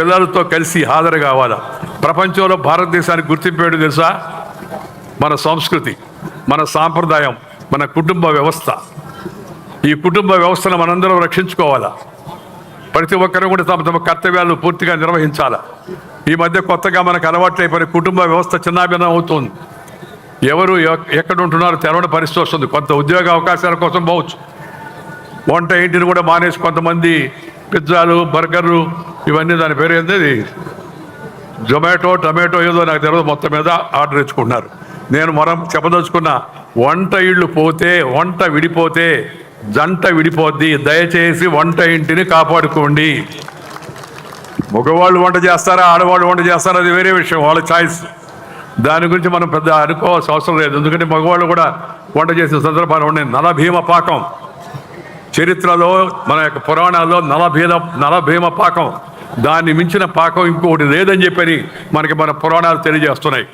పిల్లలతో కలిసి హాజరు కావాలా? ప్రపంచంలో భారతదేశానికి గుర్తింపేడు తెలుసా? మన సంస్కృతి మన సాంప్రదాయం మన కుటుంబ వ్యవస్థ. ఈ కుటుంబ వ్యవస్థను మనందరం రక్షించుకోవాలా? ప్రతి ఒక్కరూ కూడా తమ తమ కర్తవ్యాలు పూర్తిగా నిర్వహించాలా? ఈ మధ్య కొత్తగా మనకు అలవాట్లైపోయిన కుటుంబ వ్యవస్థ చిన్నాభిన్నం అవుతుంది. ఎవరు ఎక్కడ ఉంటున్నారో తెలవని పరిస్థితి వస్తుంది. కొంత ఉద్యోగ అవకాశాల కోసం పోవచ్చు. వంట ఇంటిని కూడా మానేసి కొంతమంది పిజ్జాలు బర్గర్లు ఇవన్నీ దాని పేరు ఏంది? జొమాటో టమాటో ఏదో నాకు తెలియదు మొత్తం మీద ఆర్డర్ ఇచ్చుకున్నారు నేను మనం చెప్పదలుచుకున్న వంట ఇళ్ళు పోతే వంట విడిపోతే జంట విడిపోద్ది. దయచేసి వంట ఇంటిని కాపాడుకోండి. మగవాళ్ళు వంట చేస్తారా ఆడవాళ్ళు వంట చేస్తారా అది వేరే విషయం వాళ్ళ ఛాయిస్ దాని గురించి మనం పెద్ద అనుకోవాల్సిన అవసరం లేదు. ఎందుకంటే మగవాళ్ళు కూడా వంట చేసిన సందర్భాలు ఉండే నలభీమ పాకం. చరిత్రలో మన యొక్క పురాణాల్లో నలభీమ నలభీమ పాకం. దాన్ని మించిన పాకం ఇంకొకటి లేదని చెప్పని మనకి మన పురాణాలు తెలియజేస్తున్నాయి.